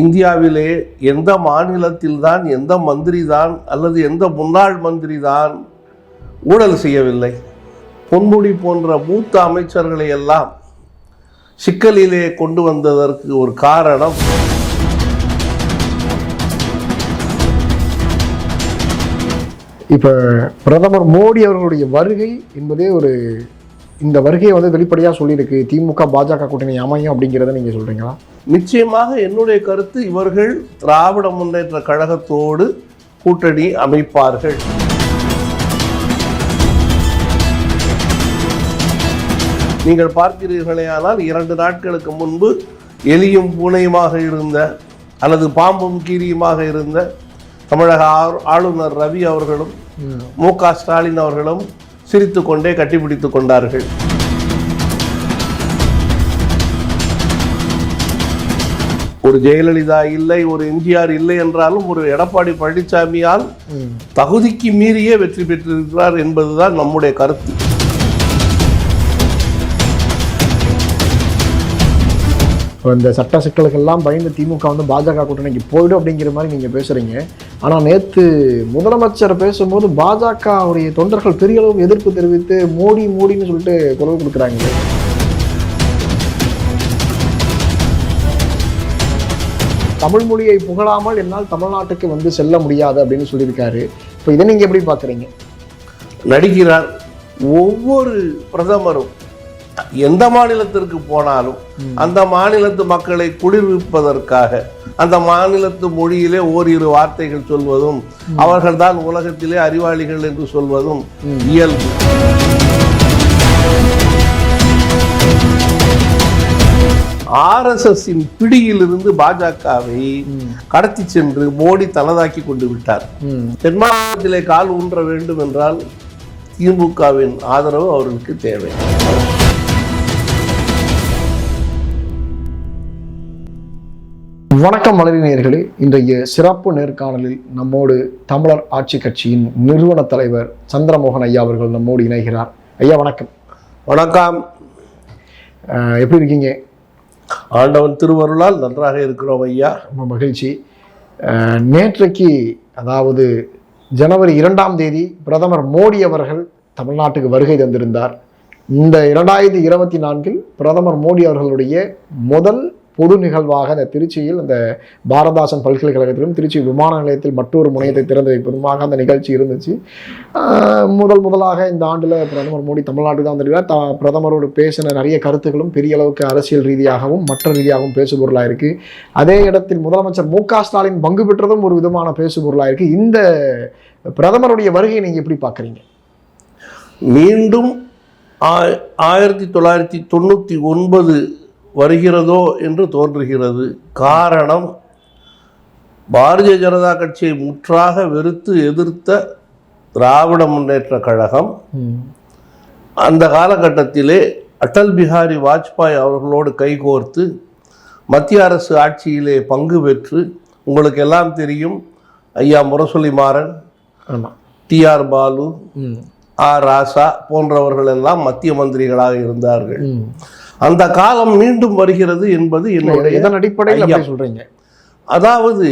இந்தியாவிலே எந்த மாநிலத்தில்தான் எந்த மந்திரி தான் அல்லது எந்த முன்னாள் மந்திரி தான் ஊழல் செய்யவில்லை. பொன்முடி போன்ற மூத்த அமைச்சர்களை எல்லாம் சிக்கலிலே கொண்டு வந்ததற்கு ஒரு காரணம். இப்போ பிரதமர் மோடி அவர்களுடைய வருகை என்பதே ஒரு இந்த வருகையை வந்து வெளிப்படையாக சொல்லியிருக்கு. திமுக பாஜக கூட்டணி அமையும் அப்படிங்கிறத நீங்கள் சொல்கிறீங்களா நிச்சயமாக என்னுடைய கருத்து இவர்கள் திராவிட முன்னேற்ற கழகத்தோடு கூட்டணி அமைப்பார்கள். நீங்கள் பார்க்கிறீர்களேயானால் இரண்டு நாட்களுக்கு முன்பு எலியும் பூனையுமாக இருந்த அல்லது பாம்பும் கீரியுமாக இருந்த தமிழக ஆ- ஆளுநர் ரவி அவர்களும் மு க ஸ்டாலின் அவர்களும் சிரித்துக்கொண்டே கட்டிப்பிடித்துக் கொண்டார்கள். ஒரு ஜெயலலிதா இல்லை ஒரு எம்ஜிஆர் இல்லை என்றாலும் ஒரு எடப்பாடி பழனிசாமியால் தகுதிக்கு மீறியே வெற்றி பெற்றிருக்கிறார் என்பதுதான் நம்முடைய கருத்து. இந்த சட்ட சிக்கலுக்கெல்லாம் பயந்து திமுக வந்து பாஜக கூட்டணிக்கு போயிடும் அப்படிங்கிற மாதிரி நீங்கள் பேசுகிறீங்க ஆனால் நேற்று முதலமைச்சர் பேசும்போது பாஜகவுடைய தொண்டர்கள் பெரிய அளவு எதிர்ப்பு தெரிவித்து மோடி மோடின்னு சொல்லிட்டு குரல் கொடுக்குறாங்க. தமிழ் மொழியை புகழாமல் என்னால் தமிழ்நாட்டுக்கு வந்து செல்ல முடியாது அப்படின்னு சொல்லியிருக்காரு. இப்போ இதை நீங்கள் எப்படி பார்க்குறீங்க நடிக்கிறார் ஒவ்வொரு பிரதமரும். எந்த மாநிலத்திற்கு போனாலும் அந்த மாநிலத்து மக்களை குளிர்விப்பதற்காக அந்த மாநிலத்து மொழியிலே ஓரிரு வார்த்தைகள் சொல்வதும் அவர்கள்தான் உலகத்திலே அறிவாளிகள் என்று சொல்வதும் இயல்பு. ஆர்எஸ்எஸ்ஸின் பிடியிலிருந்து பாஜகவை கடத்தி சென்று மோடி தனதாக்கி கொண்டு விட்டார். தென் மாநிலத்திலே கால் ஊன்ற வேண்டும் என்றால் திமுகவின் ஆதரவு அவர்களுக்கு தேவை. வணக்கம் மலரினர்களே இன்றைய சிறப்பு நேர்காணலில் நம்மோடு தமிழர் ஆட்சி கட்சியின் நிறுவன தலைவர் சந்திரமோகன் ஐயா அவர்கள் நம்மோடு இணைகிறார். ஐயா வணக்கம். வணக்கம். எப்படி இருக்கீங்க? ஆண்டவன் திருவருளால் நன்றாக இருக்கிறோம் ஐயா. ரொம்ப மகிழ்ச்சி. நேற்றைக்கு அதாவது ஜனவரி இரண்டாம் தேதி பிரதமர் மோடி அவர்கள் தமிழ்நாட்டுக்கு வருகை தந்திருந்தார். இந்த இரண்டாயிரத்தி இருபத்தி நான்கில் பிரதமர் மோடி அவர்களுடைய முதல் பொது நிகழ்வாக அந்த திருச்சியில் இந்த பாரதாசன் பல்கலைக்கழகத்திலும் திருச்சி விமான நிலையத்தில் மற்றொரு முனையத்தை திறந்து வைப்பதுமாக அந்த நிகழ்ச்சி இருந்துச்சு. முதல் முதலாக இந்த ஆண்டில் பிரதமர் மோடி தமிழ்நாட்டுக்கு தான் வந்துடுவார். த பிரதமரோடு பேசின நிறைய கருத்துக்களும் பெரிய அளவுக்கு அரசியல் ரீதியாகவும் மற்ற ரீதியாகவும் பேசுபொருளாக இருக்குது அதே இடத்தில் முதலமைச்சர் மு க ஸ்டாலின் பங்கு பெற்றதும் ஒரு விதமான பேசுபொருளாக இருக்குது இந்த பிரதமருடைய வருகையை நீங்கள் எப்படி பார்க்குறீங்க? மீண்டும் ஆ- ஆயிரத்தி தொள்ளாயிரத்தி தொண்ணூற்றி ஒன்பது வருகிறதோ என்று தோன்றுகிறது. காரணம் பாரதிய ஜனதா கட்சியை முற்றாக வெறுத்து எதிர்த்த திராவிட முன்னேற்ற கழகம் அந்த காலகட்டத்திலே அடல் பிஹாரி வாஜ்பாய் அவர்களோடு கைகோர்த்து மத்திய அரசு ஆட்சியிலே பங்கு பெற்று உங்களுக்கு எல்லாம் தெரியும் ஐயா முரசொலி மாறன் ஆமாம் டிஆர் பாலு ஆர் ராசா போன்றவர்கள் எல்லாம் மத்திய மந்திரிகளாக இருந்தார்கள். அந்த காலம் மீண்டும் வருகிறது என்பது என்னுடைய இதன் அடிப்படையில் சொல்றீங்க? அதாவது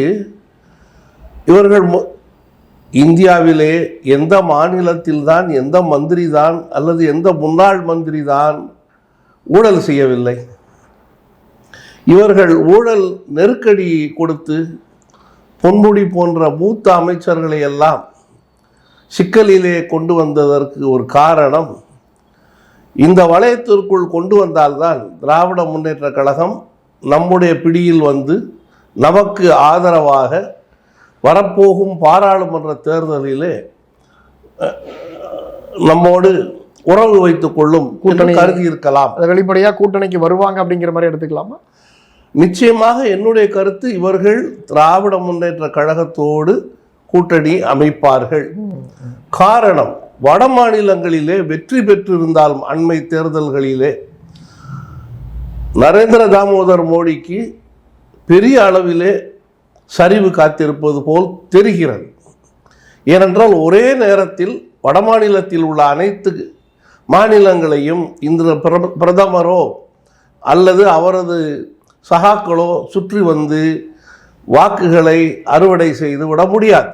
இவர்கள் இந்தியாவிலே எந்த மாநிலத்தில்தான் எந்த மந்திரி தான் அல்லது எந்த முன்னாள் மந்திரி தான் ஊழல் செய்யவில்லை. இவர்கள் ஊழல் நெருக்கடி கொடுத்து பொன்முடி போன்ற மூத்த அமைச்சர்களை எல்லாம் சிக்கலிலே கொண்டு வந்ததற்கு ஒரு காரணம் இந்த வளையத்திற்குள் கொண்டு வந்தால்தான் திராவிட முன்னேற்ற கழகம் நம்முடைய பிடியில் வந்து நமக்கு ஆதரவாக வரப்போகும் பாராளுமன்ற தேர்தலிலே நம்மோடு உறவு வைத்துக் கொள்ளும் கூட்டணி கருதி இருக்கலாம் அதை வெளிப்படையா கூட்டணிக்கு வருவாங்க அப்படிங்கிற மாதிரி எடுத்துக்கலாமா? நிச்சயமாக என்னுடைய கருத்து இவர்கள் திராவிட முன்னேற்ற கழகத்தோடு கூட்டணி அமைப்பார்கள். காரணம் வட மாநிலங்களிலே வெற்றி பெற்றிருந்தாலும் அண்மை தேர்தல்களிலே நரேந்திர தாமோதர் மோடிக்கு பெரிய அளவிலே சரிவு காத்திருப்பது போல் தெரிகிறது. ஏனென்றால் ஒரே நேரத்தில் வடமாநிலத்தில் உள்ள அனைத்து மாநிலங்களையும் இந்த பிரதமரோ அல்லது அவரது சகாக்களோ சுற்றி வந்து வாக்குகளை அறுவடை செய்து விட முடியாது.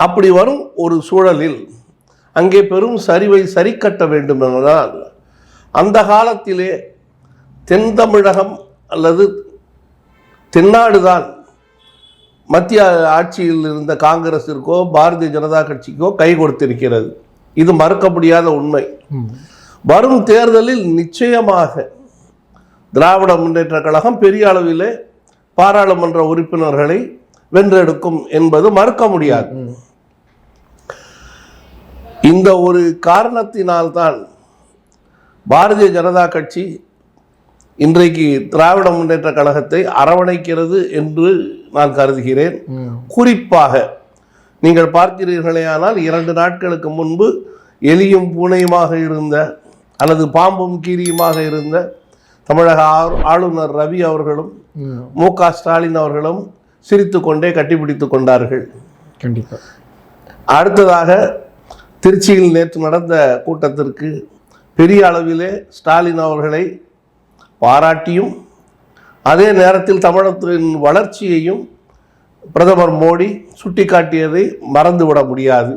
அப்படி வரும் ஒரு சூழலில் அங்கே பெரும் சரிவை சரி கட்ட வேண்டும் என்றால் அந்த காலத்திலே தென் தமிழகம் அல்லது தென்னாடுதான் மத்திய ஆட்சியில் இருந்த காங்கிரசிற்கோ பாரதிய ஜனதா கட்சிக்கோ கை கொடுத்திருக்கிறது இது மறுக்க முடியாத உண்மை. வரும் தேர்தலில் நிச்சயமாக திராவிட முன்னேற்ற கழகம் பெரிய அளவிலே பாராளுமன்ற உறுப்பினர்களை வென்றெடுக்கும் என்பது மறுக்க முடியாது. இந்த ஒரு காரணத்தினால்தான் பாரதிய ஜனதா கட்சி இன்றைக்கு திராவிட முன்னேற்ற கழகத்தை அரவணைக்கிறது என்று நான் கருதுகிறேன். குறிப்பாக நீங்கள் பார்க்கிறீர்களேயானால் இரண்டு நாட்களுக்கு முன்பு எலியும் பூனையுமாக இருந்த அல்லது பாம்பும் கீரியுமாக இருந்த தமிழக ஆளுநர் ரவி அவர்களும் ம். க ஸ்டாலின் அவர்களும் சிரித்துக்கொண்டே கட்டிப்பிடித்து கொண்டார்கள் கண்டிப்பா அடுத்ததாக திருச்சியில் நேற்று நடந்த கூட்டத்திற்கு பெரிய அளவிலே ஸ்டாலின் அவர்களை பாராட்டியும் அதே நேரத்தில் தமிழகத்தின் வளர்ச்சியையும் பிரதமர் மோடி சுட்டிக்காட்டியதை மறந்துவிட முடியாது.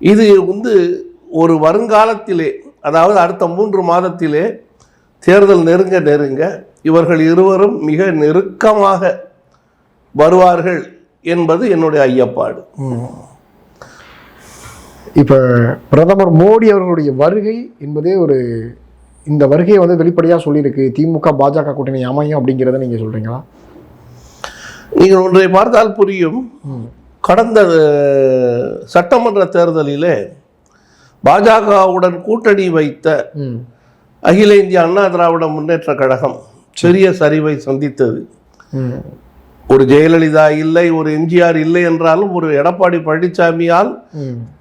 இது வந்து ஒரு வருங்காலத்திலே அதாவது அடுத்த மூன்று மாதத்திலே தேர்தல் நெருங்க நெருங்க இவர்கள் இருவரும் மிக நெருக்கமாக வருவார்கள் என்பது என்னுடைய ஐயப்பாடு. இப்போ பிரதமர் மோடி அவர்களுடைய வருகை என்பதே ஒரு இந்த வருகையை வந்து வெளிப்படையாக சொல்லியிருக்கு. திமுக பாஜக கூட்டணி அமையும் அப்படிங்கிறத நீங்கள் சொல்கிறீங்களா நீங்கள் ஒன்றை பார்த்தால் புரியும். கடந்த சட்டமன்ற தேர்தலிலே பாஜகவுடன் கூட்டணி வைத்த அகில இந்திய அண்ணா திராவிட முன்னேற்ற கழகம் பெரிய சரிவை சந்தித்தது. ஒரு ஜெயலலிதா இல்லை ஒரு எம்ஜிஆர் இல்லை என்றாலும் ஒரு எடப்பாடி பழனிசாமியால்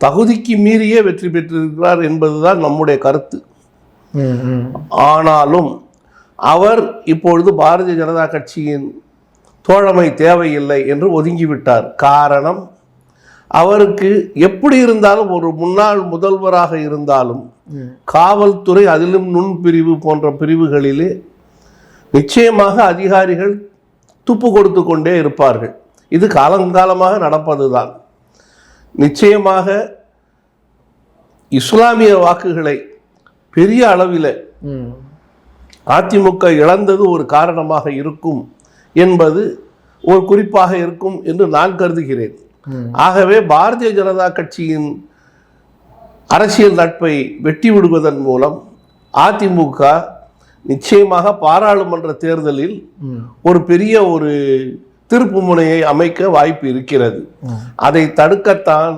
தகுதிக்கு மீறியே வெற்றி பெற்றிருக்கிறார் என்பதுதான் நம்முடைய கருத்து. ஆனாலும் அவர் இப்பொழுது பாரதிய ஜனதா கட்சியின் தோழமை தேவையில்லை என்று ஒதுங்கிவிட்டார். காரணம் அவருக்கு எப்படி இருந்தாலும் ஒரு முன்னாள் முதல்வராக இருந்தாலும். காவல்துறை அதிலும் நுண்பிரிவு போன்ற பிரிவுகளிலே நிச்சயமாக அதிகாரிகள் துப்பு கொடுத்து கொண்டே இருப்பார்கள். இது காலங்காலமாக நடப்பதுதான். நிச்சயமாக இஸ்லாமிய வாக்குகளை பெரிய அளவில் அதிமுக இழந்தது ஒரு காரணமாக இருக்கும் என்பது ஒரு குறிப்பாக இருக்கும் என்று நான் கருதுகிறேன். ஆகவே பாரதிய ஜனதா கட்சியின் அரசியல் நட்பை வெட்டி விடுவதன் மூலம் அதிமுக நிச்சயமாக பாராளுமன்ற தேர்தலில் ஒரு பெரிய ஒரு திருப்பு முனையை அமைக்க வாய்ப்பு இருக்கிறது. அதை தடுக்கத்தான்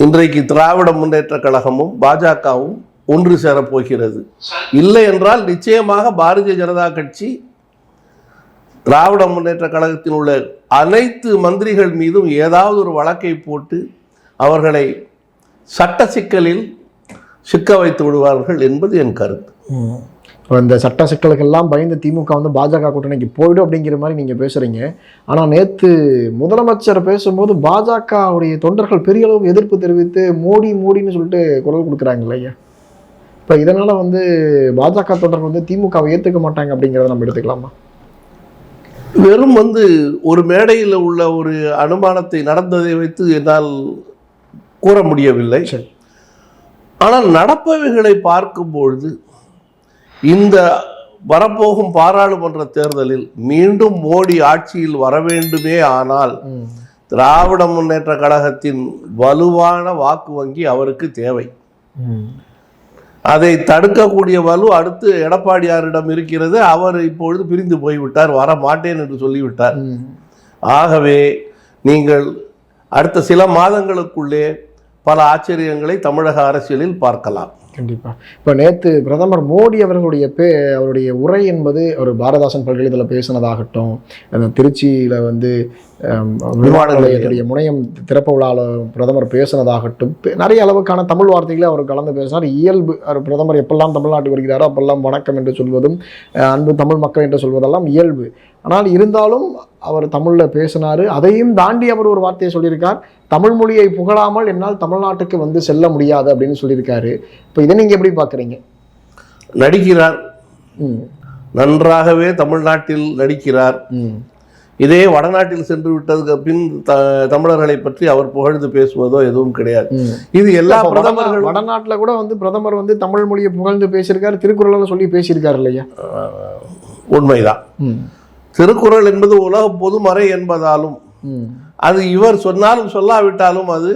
இன்றைக்கு திராவிட முன்னேற்ற கழகமும் பாஜகவும் ஒன்று சேரப் போகிறது இல்லை என்றால் நிச்சயமாக பாரதிய ஜனதா கட்சி திராவிட முன்னேற்ற கழகத்தில் உள்ள அனைத்து மந்திரிகள் மீதும் ஏதாவது ஒரு வழக்கை போட்டு அவர்களை சட்ட சிக்கலில் சிக்க வைத்து விடுவார்கள் என்பது என் கருத்து. இந்த சட்ட சிக்கலுக்கெல்லாம் பயந்து திமுக வந்து பாஜக கூட்டணிக்கு போயிடும் அப்படிங்கிற மாதிரி நீங்கள் பேசுகிறீங்க ஆனால் நேற்று முதலமைச்சர் பேசும்போது பாஜகவுடைய தொண்டர்கள் பெரிய அளவு எதிர்ப்பு தெரிவித்து மோடி மோடின்னு சொல்லிட்டு குரல் கொடுக்குறாங்க ஐயா. இப்போ இதனால் வந்து பாஜக தொண்டர்கள் வந்து திமுகவை ஏற்றுக்க மாட்டாங்க அப்படிங்கிறத நம்ம எடுத்துக்கலாமா? வெறும் வந்து ஒரு மேடையில் உள்ள ஒரு அனுமானத்தை நடந்ததை வைத்து என்னால் கூற முடியவில்லை. சரி. ஆனால் நடப்பவைகளை பார்க்கும்பொழுது இந்த வரப்போகும் பாராளுமன்ற தேர்தலில் மீண்டும் மோடி ஆட்சியில் வர வேண்டுமே ஆனால் திராவிட முன்னேற்ற கழகத்தின் வலுவான வாக்கு வங்கி அவருக்கு தேவை. அதை தடுக்கக்கூடிய வலு அடுத்து எடப்பாடியாரிடம் இருக்கிறது. அவர் இப்பொழுது பிரிந்து போய்விட்டார் வர மாட்டேன் என்று சொல்லிவிட்டார். ஆகவே நீங்கள் அடுத்த சில மாதங்களுக்குள்ளே பல ஆச்சரியங்களை தமிழக அரசியலில் பார்க்கலாம். கண்டிப்பா. இப்போ நேற்று பிரதமர் மோடி அவர்களுடைய பே அவருடைய உரை என்பது ஒரு பாரதாசன் பல்கலைக்கழகத்தில் பேசினதாகட்டும் அந்த திருச்சியில் வந்து விமான நிலையத்துடைய முனையம் திறப்பு விழாவில் பிரதமர் பேசினதாகட்டும் நிறைய அளவுக்கான தமிழ் வார்த்தைகளை அவர் கலந்து பேசினார். இயல்பு அவர் பிரதமர் எப்பெல்லாம் தமிழ்நாட்டுக்கு வருகிறாரோ அப்பெல்லாம் வணக்கம் என்று சொல்வதும் அன்பு தமிழ் மக்கள் என்று சொல்வதெல்லாம் இயல்பு. ஆனால் இருந்தாலும் அவர் தமிழில் பேசினார். அதையும் தாண்டி அவர் ஒரு வார்த்தையை சொல்லியிருக்கார். தமிழ் மொழியை புகழாமல் என்னால் தமிழ்நாட்டுக்கு வந்து செல்ல முடியாது அப்படின்னு சொல்லியிருக்காரு. இப்போ இதை நீங்கள் எப்படி பார்க்குறீங்க நடிக்கிறார். நன்றாகவே தமிழ்நாட்டில் நடிக்கிறார். இதே வடநாட்டில் சென்று விட்டதுக்கு பின் தமிழர்களை பற்றி அவர் புகழ்ந்து பேசுவதோ எதுவும் கிடையாது. இது எல்லா பிரதமர்களும் வடநாட்டுல கூட வந்து பிரதமர் வந்து தமிழ் மொழியை புகழ்ந்து பேசியிருக்காரு. திருக்குறள்ல சொல்லி பேசியிருக்காரு இல்லையா? உண்மைதான். திருக்குறள் என்பது உலக பொதுமறை என்பதாலும் அது இவர் சொன்னாலும் சொல்லாவிட்டாலும் அது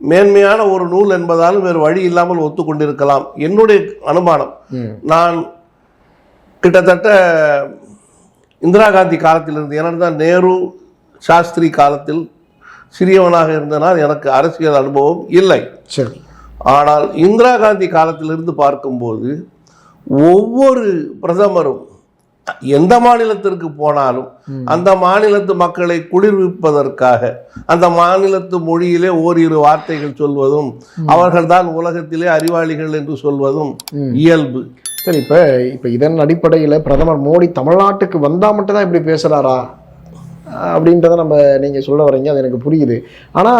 மேன்மையான ஒரு நூல் என்பதாலும் வேறு வழி இல்லாமல் ஒத்துக்கொண்டிருக்கலாம். என்னுடைய அனுமானம். நான் கிட்டத்தட்ட இந்திரா காந்தி காலத்திலிருந்து தான் நேரு சாஸ்திரி காலத்தில் சிறியவனாக இருந்தனால் எனக்கு அரசியல் அனுபவம் இல்லை. சரி. ஆனால் இந்திரா காந்தி காலத்திலிருந்து பார்க்கும்போது ஒவ்வொரு பிரதமரும் எந்த மாநிலத்திற்கு போனாலும் அந்த மாநிலத்து மக்களை குளிர்விப்பதற்காக அந்த மாநிலத்து மொழியிலே ஓரிரு வார்த்தைகள் சொல்வதும் அவர்கள்தான் உலகத்திலே அறிவாளிகள் என்று சொல்வதும் இயல்பு. சரி இப்ப இப்ப இதன் அடிப்படையில பிரதமர் மோடி தமிழ்நாட்டுக்கு வந்தா மட்டும் தான் இப்படி பேசுறாரா? அப்படின்றத நம்ம நீங்க சொல்ல வரீங்க அது எனக்கு புரியுது. ஆனா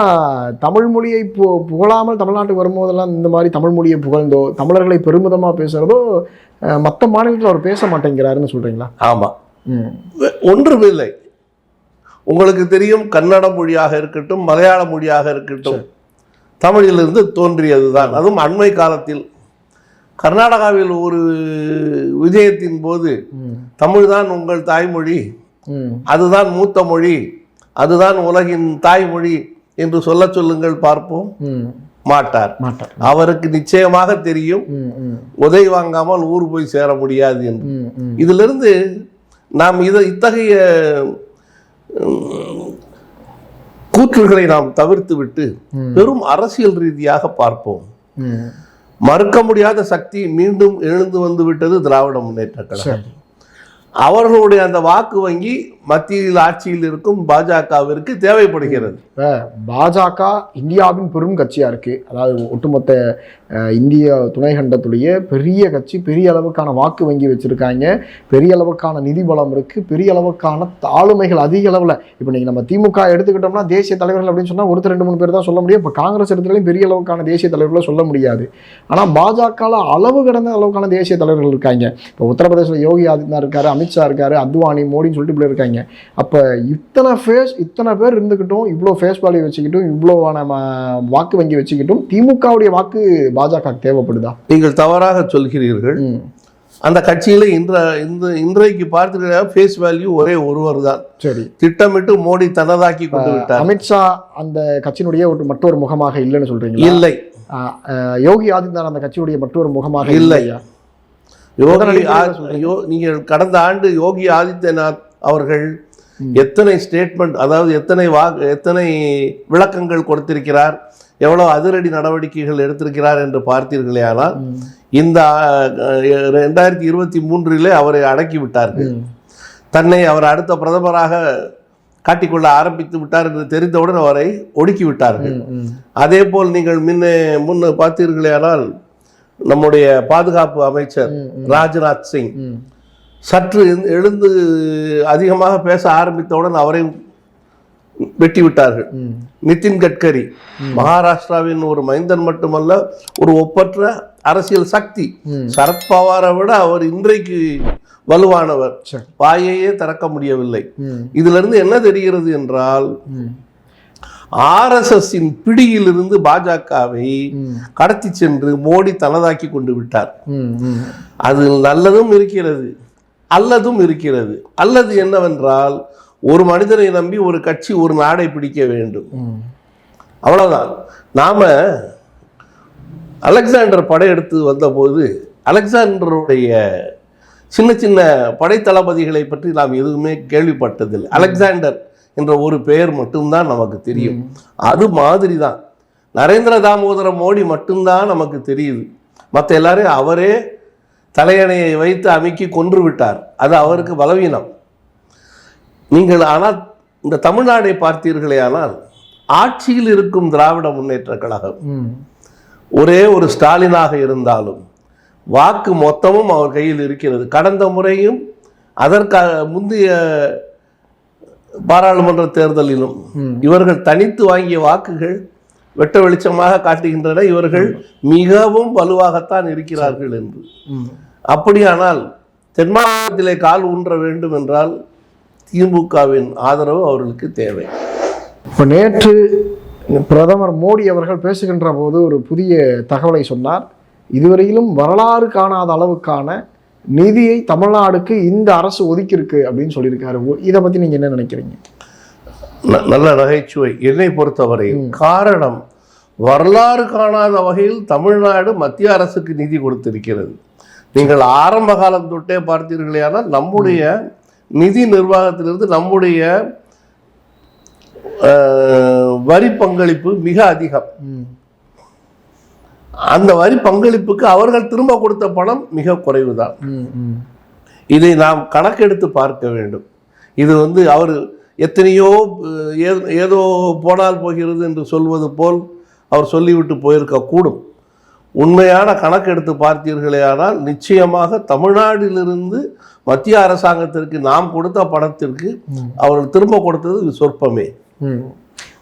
தமிழ் மொழியை பு புகழாமல் தமிழ்நாட்டுக்கு வரும்போதெல்லாம் இந்த மாதிரி தமிழ் மொழியை புகழ்ந்தோ தமிழர்களை பெருமிதமா பேசுறதோ அஹ் மத்த மாநிலத்தில் அவர் பேச மாட்டேங்கிறாருன்னு சொல்றீங்களா? ஆமா. ம். ஒன்றுமில்லை உங்களுக்கு தெரியும் கன்னட மொழியாக இருக்கட்டும் மலையாள மொழியாக இருக்கட்டும் தமிழிலிருந்து தோன்றியதுதான். அதுவும் அண்மை காலத்தில். கர்நாடகாவில் ஒரு விஜயத்தின் போது ம். தமிழ்தான் உங்கள் தாய்மொழி. அதுதான் மூத்த மொழி அதுதான் உலகின் தாய்மொழி என்று சொல்ல சொல்லுங்கள் பார்ப்போம். மாட்டார். மாட்டார். அவருக்கு நிச்சயமாக தெரியும். உதவி வாங்காமல் ஊர் போய் சேர முடியாது என்று. இதிலிருந்து நாம் இதை இத்தகைய கூற்றுகளை நாம் தவிர்த்து விட்டு. பெரும் அரசியல் ரீதியாக பார்ப்போம். மறுக்க முடியாத சக்தி மீண்டும் எழுந்து வந்து விட்டது திராவிட முன்னேற்ற கழகம். அவர்களுடைய அந்த வாக்கு வங்கி மத்தியில் ஆட்சியில் இருக்கும் பாஜகவிற்கு தேவைப்படுகிறது. இப்போ பாஜக இந்தியாவின் பெரும் கட்சியாக இருக்குது அதாவது ஒட்டுமொத்த இந்திய துணைகண்டத்துடைய பெரிய கட்சி பெரிய அளவுக்கான வாக்கு வங்கி வச்சுருக்காங்க. பெரிய அளவுக்கான நிதி பலம் இருக்குது பெரிய அளவுக்கான ஆளுமைகள் அதிக அளவில். இப்போ நீங்கள் நம்ம திமுக எடுத்துக்கிட்டோம்னா தேசிய தலைவர்கள் அப்படின்னு சொன்னால் ஒருத்தர் ரெண்டு மூணு பேர் தான் சொல்ல முடியும். இப்போ காங்கிரஸ் இடத்துலையும் பெரிய அளவுக்கான தேசிய தலைவர்களை சொல்ல முடியாது. ஆனால் பாஜகவில் அளவு கடந்த அளவுக்கான தேசிய தலைவர்கள் இருக்காங்க. இப்போ உத்தரப்பிரதேசில் யோகி ஆதித்யநாத் இருக்காரு அமித்ஷா இருக்காரு அத்வானி மோடின்னு சொல்லிட்டு இப்படி இருக்காங்க. அப்போ இத்தனை ஃபேஸ் இத்தனை பேர் இருந்துக்கிட்டும் இவ்வளோ ஃபேஸ் வேல்யூ வச்சுக்கிட்டும் இவ்வளோவான வாக்கு வங்கி வச்சுக்கிட்டும் திமுகவுடைய வாக்கு பாஜக தேவைப்படுதா? நீங்கள் தவறாக சொல்கிறீர்கள். அந்த கட்சியில இன்ற இந்த இன்றைக்கு பார்த்துக்கிற ஃபேஸ் வேல்யூ ஒரே ஒருவர் தான் சரி. திட்டமிட்டு மோடி தனதாக்கி கொண்டு விட்டார். அமித்ஷா அந்த கட்சியினுடைய ஒரு மற்றொரு முகமாக இல்லைன்னு சொல்றீங்களா? இல்லை. யோகி ஆதித்யநாத் அந்த கட்சியுடைய மற்றொரு முகமாக இல்லை. இல்லையா? யோகி சொல்றீங்க? நீங்கள் கடந்த ஆண்டு யோகி ஆதித்யநாத் அவர்கள். எத்தனை ஸ்டேட்மெண்ட் அதாவது எத்தனை வா எத்தனை விளக்கங்கள் கொடுத்திருக்கிறார் எவ்வளவு அதிரடி நடவடிக்கைகள் எடுத்திருக்கிறார் என்று பார்த்தீர்களே ஆனால். இந்த ரெண்டாயிரத்தி இருபத்தி மூன்றிலே அவரை அடக்கி விட்டார்கள். தன்னை அவர் அடுத்த பிரதமராக காட்டிக்கொள்ள ஆரம்பித்து விட்டார் என்று தெரிந்தவுடன் அவரை ஒடுக்கி விட்டார்கள். அதே போல் நீங்கள் முன்னே முன்ன பார்த்தீர்களேயானால் நம்முடைய பாதுகாப்பு அமைச்சர். ராஜ்நாத் சிங். சற்று எழுந்து- அதிகமாக பேச ஆரம்பித்தவுடன் அவரை வெட்டி விட்டார்கள். நிதின் கட்கரி மகாராஷ்டிராவின் ஒரு மைந்தன் மட்டுமல்ல ஒரு ஒப்பற்ற அரசியல் சக்தி. சரத்பவாரை விட அவர் இன்றைக்கு வலுவானவர் வாயையே திறக்க முடியவில்லை ம். இதிலிருந்து என்ன தெரிகிறது என்றால். ஆர்எஸ்எஸ்ஸின் பிடியிலிருந்து பாஜகவை. கடத்தி சென்று மோடி தனதாக்கி கொண்டு விட்டார். அது நல்லதும் இருக்கிறது அல்லதும் இருக்கிறது. அல்லது என்னவென்றால் ஒரு மனிதனை நம்பி ஒரு கட்சி ஒரு நாடை பிடிக்க வேண்டும். அவ்வளோதான் அவ்வளவுதான். நாம அலெக்சாண்டர் படையெடுத்து வந்தபோது அலெக்சாண்டருடைய சின்ன சின்ன படைத்தளபதிகளை பற்றி நாம் எதுவுமே கேள்விப்பட்டதில்லை. அலெக்சாண்டர் என்ற ஒரு பெயர் மட்டும்தான் நமக்கு தெரியும். அது மாதிரி தான் நரேந்திர தாமோதர மோடி மட்டும்தான் நமக்கு தெரியுது. மற்ற எல்லாரையும் அவரே தலையணையை வைத்து அமுக்கி கொன்று விட்டார் அது அவருக்கு பலவீனம் நீங்கள் ஆனால் இந்த தமிழ்நாடை பார்த்தீர்களே ஆனால் ஆட்சியில் இருக்கும் திராவிட முன்னேற்ற கழகம். ஒரே ஒரு ஸ்டாலினாக இருந்தாலும் வாக்கு மொத்தமும் அவர் கையில் இருக்கிறது கடந்த முறையும் அதற்காக முந்தைய பாராளுமன்ற தேர்தலிலும். இவர்கள் தனித்து வாங்கிய வாக்குகள் வெட்ட வெளிச்சமாக காட்டுகின்றன. இவர்கள் மிகவும் வலுவாகத்தான் இருக்கிறார்கள் என்று. அப்படியானால் தென் மாநிலத்திலே கால் ஊன்ற வேண்டும் என்றால் திமுகவின் ஆதரவு அவர்களுக்கு தேவை. இப்போ நேற்று பிரதமர் மோடி அவர்கள் பேசுகின்ற போது ஒரு புதிய தகவலை சொன்னார். இதுவரையிலும் வரலாறு காணாத அளவுக்கான நிதியை தமிழ்நாடுக்கு இந்த அரசு ஒதுக்கியிருக்கு அப்படின்னு சொல்லியிருக்காரு. இதை பத்தி நீங்க என்ன நினைக்கிறீங்க? நல்ல நகைச்சுவை. என்னை பொறுத்தவரை காரணம் வரலாறு காணாத வகையில் தமிழ்நாடு மத்திய அரசுக்கு நிதி கொடுத்திருக்கிறது. நீங்கள் ஆரம்ப காலம் தொட்டே பார்த்தீர்களேயானால் நம்முடைய நிதி நிர்வாகத்திலிருந்து நம்முடைய வரி பங்களிப்பு மிக அதிகம். அந்த வரி பங்களிப்புக்கு அவர்கள் திரும்ப கொடுத்த பணம் மிக குறைவுதான். இதை நாம் கணக்கெடுத்து பார்க்க வேண்டும். இது வந்து அவர் எத்தனையோ ஏதோ போனால் போகிறது என்று சொல்வது போல் அவர் சொல்லிவிட்டு போயிருக்க கூடும். உண்மையான கணக்கெடுத்து பார்த்தீர்களேயானால் நிச்சயமாக தமிழ்நாட்டிலிருந்து மத்திய அரசாங்கத்திற்கு நாம் கொடுத்த பணத்திற்கு அவர்கள் திரும்ப கொடுத்தது சொற்பமே. ம்.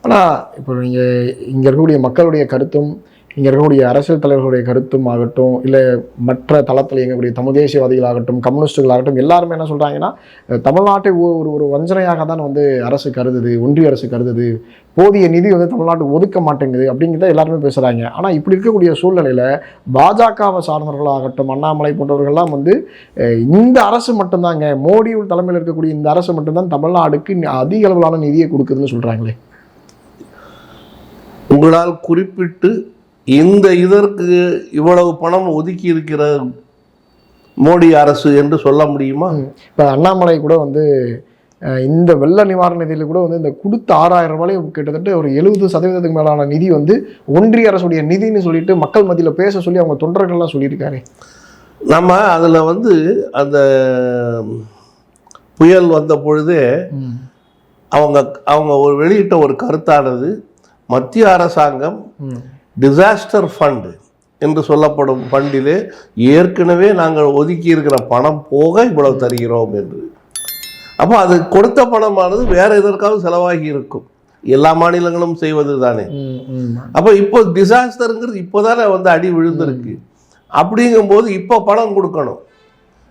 ஆனா இப்போ நீங்க இங்க இருக்கக்கூடிய மக்களுடைய கருத்தும் இங்கே இருக்கக்கூடிய அரசியல் தலைவர்களுடைய கருத்தும் ஆகட்டும் இல்லை மற்ற தளத்தில் இயங்கக்கூடிய தமிழ் தேசியவாதிகளாகட்டும் கம்யூனிஸ்டுகளாகட்டும் எல்லாருமே என்ன சொல்கிறாங்கன்னா தமிழ்நாட்டை ஒரு ஒரு வஞ்சனையாக தான் வந்து அரசு கருதுது ஒன்றிய அரசு கருதுது போதிய நிதி வந்து தமிழ்நாட்டுக்கு ஒதுக்க மாட்டேங்குது அப்படிங்கிறத எல்லாருமே பேசுகிறாங்க ஆனால் இப்படி இருக்கக்கூடிய சூழ்நிலையில் பாஜகவை சார்ந்தவர்களாகட்டும் அண்ணாமலை போன்றவர்கள்லாம் வந்து இந்த அரசு மட்டும்தாங்க மோடியுள் தலைமையில் இருக்கக்கூடிய இந்த அரசு மட்டும்தான் தமிழ்நாடுக்கு அதிக அளவிலான நிதியை கொடுக்குதுன்னு சொல்கிறாங்களே உங்களால் குறிப்பிட்டு இந்த இதற்கு இவ்வளவு பணம் ஒதுக்கி இருக்கிற மோடி அரசு என்று சொல்ல முடியுமா? இப்போ அண்ணாமலை கூட வந்து இந்த வெள்ள நிவாரண நிதியில் கூட வந்து இந்த கொடுத்த ஆறாயிரம் ரூபாய் கிட்டத்தட்ட ஒரு எழுபது சதவீதத்துக்கு மேலான நிதி வந்து ஒன்றிய அரசுடைய நிதின்னு சொல்லிட்டு மக்கள் மத்தியில் பேச சொல்லி அவங்க தொண்டர்கள்லாம் சொல்லியிருக்காரு. நம்ம அதில் வந்து அந்த புயல் வந்த பொழுதே அவங்க அவங்க ஒரு வெளியிட்ட ஒரு கருத்தானது மத்திய அரசாங்கம் டிசாஸ்டர் ஃபண்ட் என்று சொல்லப்படும் ஃபண்டிலே ஏற்கனவே நாங்கள் ஒதுக்கி இருக்கிற பணம் போக இவ்வளவு தருகிறோம் என்று. அப்போ அது கொடுத்த பணமானது வேற எதற்காவது செலவாகி இருக்கும். எல்லா மாநிலங்களும் செய்வது தானே. அப்போ இப்போ டிசாஸ்டருங்கிறது இப்போதானே வந்து அடி விழுந்திருக்கு. அப்படிங்கும்போது இப்போ பணம் கொடுக்கணும்.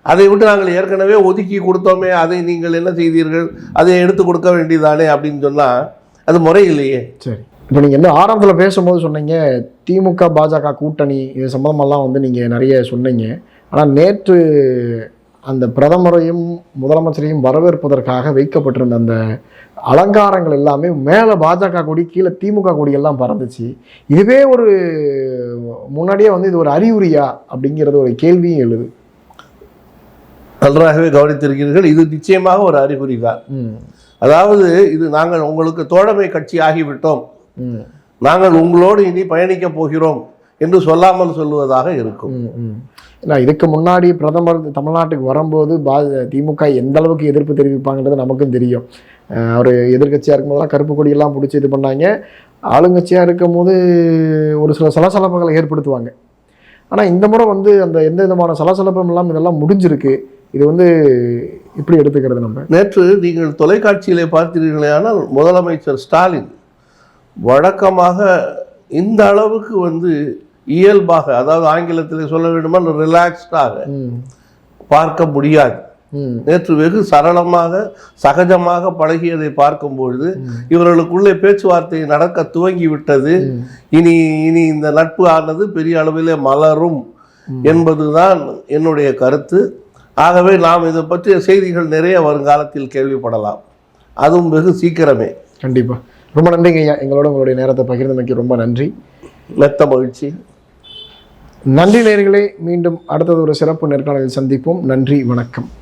அதை விட்டு நாங்கள் ஏற்கனவே ஒதுக்கி கொடுத்தோமே அதை நீங்கள் என்ன செய்தீர்கள்? அதை எடுத்து கொடுக்க வேண்டியதானே அப்படின்னு சொன்னால் அது முறை இல்லையே. சரி. இப்போ நீங்கள் வந்து ஆரம்பத்தில் பேசும்போது சொன்னீங்க திமுக பாஜக கூட்டணி இது சம்பந்தமெல்லாம் வந்து நீங்கள் நிறைய சொன்னீங்க. ஆனால் நேற்று அந்த பிரதமரையும் முதலமைச்சரையும் வரவேற்பதற்காக வைக்கப்பட்டிருந்த அந்த அலங்காரங்கள் எல்லாமே மேலே பாஜக கொடி கீழே திமுக கொடி எல்லாம் பறந்துச்சு. இதுவே ஒரு முன்னாடியே வந்து இது ஒரு அறிகுறியா அப்படிங்கிறது ஒரு கேள்வியும் எழுது. நன்றாகவே கவனித்திருக்கிறீர்கள். இது நிச்சயமாக ஒரு அறிகுறி தான் அதாவது இது நாங்கள் உங்களுக்கு தோழமை கட்சி ஆகிவிட்டோம். நாங்கள் உங்களோடு இனி பயணிக்கப் போகிறோம் என்று சொல்லாமல் சொல்லுவதாக இருக்கும். இல்ல இதுக்கு முன்னாடி பிரதமர் தமிழ்நாட்டுக்கு வரும்போது பா திமுக எந்த அளவுக்கு எதிர்ப்பு தெரிவிப்பாங்கன்றது நமக்கும் தெரியும். அவர் எதிர்க்கட்சியாக இருக்கும்போதெல்லாம் கருப்பு கொடியெல்லாம் பிடிச்சி இது பண்ணாங்க. ஆளுங்கட்சியாக இருக்கும்போது ஒரு சில சலசலப்புகளை ஏற்படுத்துவாங்க. ஆனால் இந்த முறை வந்து அந்த எந்த விதமான சலசலப்பும் இல்லாமல் இதெல்லாம் முடிஞ்சிருக்கு. இது வந்து இப்படி எடுத்துக்கிறது நம்ம. நேற்று நீங்கள் தொலைக்காட்சியிலே பார்த்தீர்களே ஆனால் முதலமைச்சர் ஸ்டாலின் வழக்கமாக இந்த அளவுக்கு வந்து இயல்பாக அதாவது ஆங்கிலத்தில் சொல்ல வேண்டுமானால் ரிலாக்ஸ்டாக பார்க்க முடியாது. நேற்று வெகு சரளமாக சகஜமாக பழகியதை பார்க்கும் பொழுது இவர்களுக்குள்ளே பேச்சுவார்த்தை நடக்க துவங்கி விட்டது இனி இனி இந்த நட்பு ஆனது பெரிய அளவிலே மலரும் என்பதுதான் என்னுடைய கருத்து. ஆகவே நாம் இதை பற்றிய செய்திகள் நிறைய வருங்காலத்தில் கேள்விப்படலாம். அதுவும் வெகு சீக்கிரமே. கண்டிப்பாக ரொம்ப நன்றிங்க ஐயா. எங்களோட உங்களுடைய நேரத்தை பகிர்ந்தமைக்கு ரொம்ப நன்றி. மெத்த மகிழ்ச்சி. நன்றி நேயர்களே மீண்டும் அடுத்தது ஒரு சிறப்பு நேர்காணலில் சந்திப்போம். நன்றி வணக்கம்.